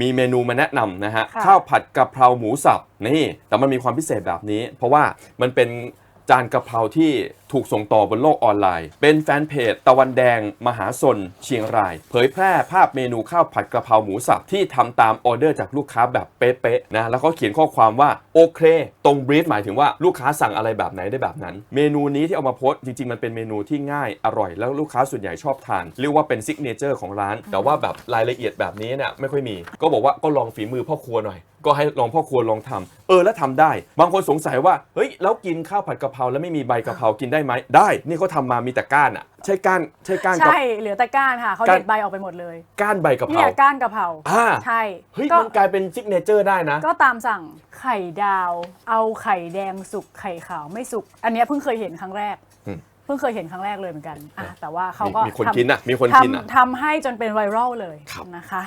มีเมนูมาแนะนำนะฮะค่ะ ข้าวผัดกะเพราหมูสับนี่แต่มันมีความพิเศษแบบนี้ เพราะว่ามันเป็นจานกะเพราที่ ถูกส่งต่อบนโลกออนไลน์ เป็นแฟนเพจตะวันแดง มหาสนเชียงราย เผยแพร่ภาพเมนูข้าวผัดกะเพราหมูสับที่ทำตามออเดอร์จากลูกค้าแบบเป๊ะๆนะแล้วเขาเขียนข้อความว่าโอเค ตรงบรีฟหมายถึงว่าลูกค้าสั่งอะไรแบบไหนได้แบบนั้น เมนูนี้ที่เอามาโพสต์จริงๆ มันเป็นเมนูที่ง่ายอร่อย แล้วลูกค้าส่วนใหญ่ชอบทานเรียกว่าเป็นซิกเนเจอร์ของร้าน แต่ว่าแบบรายละเอียดแบบนี้เนี่ยไม่ค่อยมี ก็บอกว่าก็ลองฝีมือพ่อครัวหน่อยก็ให้ลองพ่อครัวลองทำเออแล้วทำได้ บางคนสงสัยว่าเฮ้ยแล้วกินข้าวผัดกะเพราแล้วไม่มีใบกะเพรากินได้ไหมได้นี่เขาทำมามีแต่ก้านอะใช่ก้านใช่ก้านกับ ใช่ เหลือแต่ก้านค่ะเขาก้าน เด็ดใบออกไปหมดเลยก้านใบกะเพเนี่รายก้านกะเพราอ่าใช่เฮ้ยก็มันกลายเป็นซิกเนเจอร์ได้นะ ก็ตามสั่งไข่ดาว เอาไข่แดงสุกไข่ขาวไม่สุก อันเนี้ยเพิ่งเคยเห็นครั้งแรก อืม เพิ่งเคยเห็นครั้งแรกเลยเหมือนกันอะแต่ว่าเขามีก็มีคนทำกินอะมีคนกินอะ ทำทำให้จนเป็นไวรัลเลยครับ นะคะ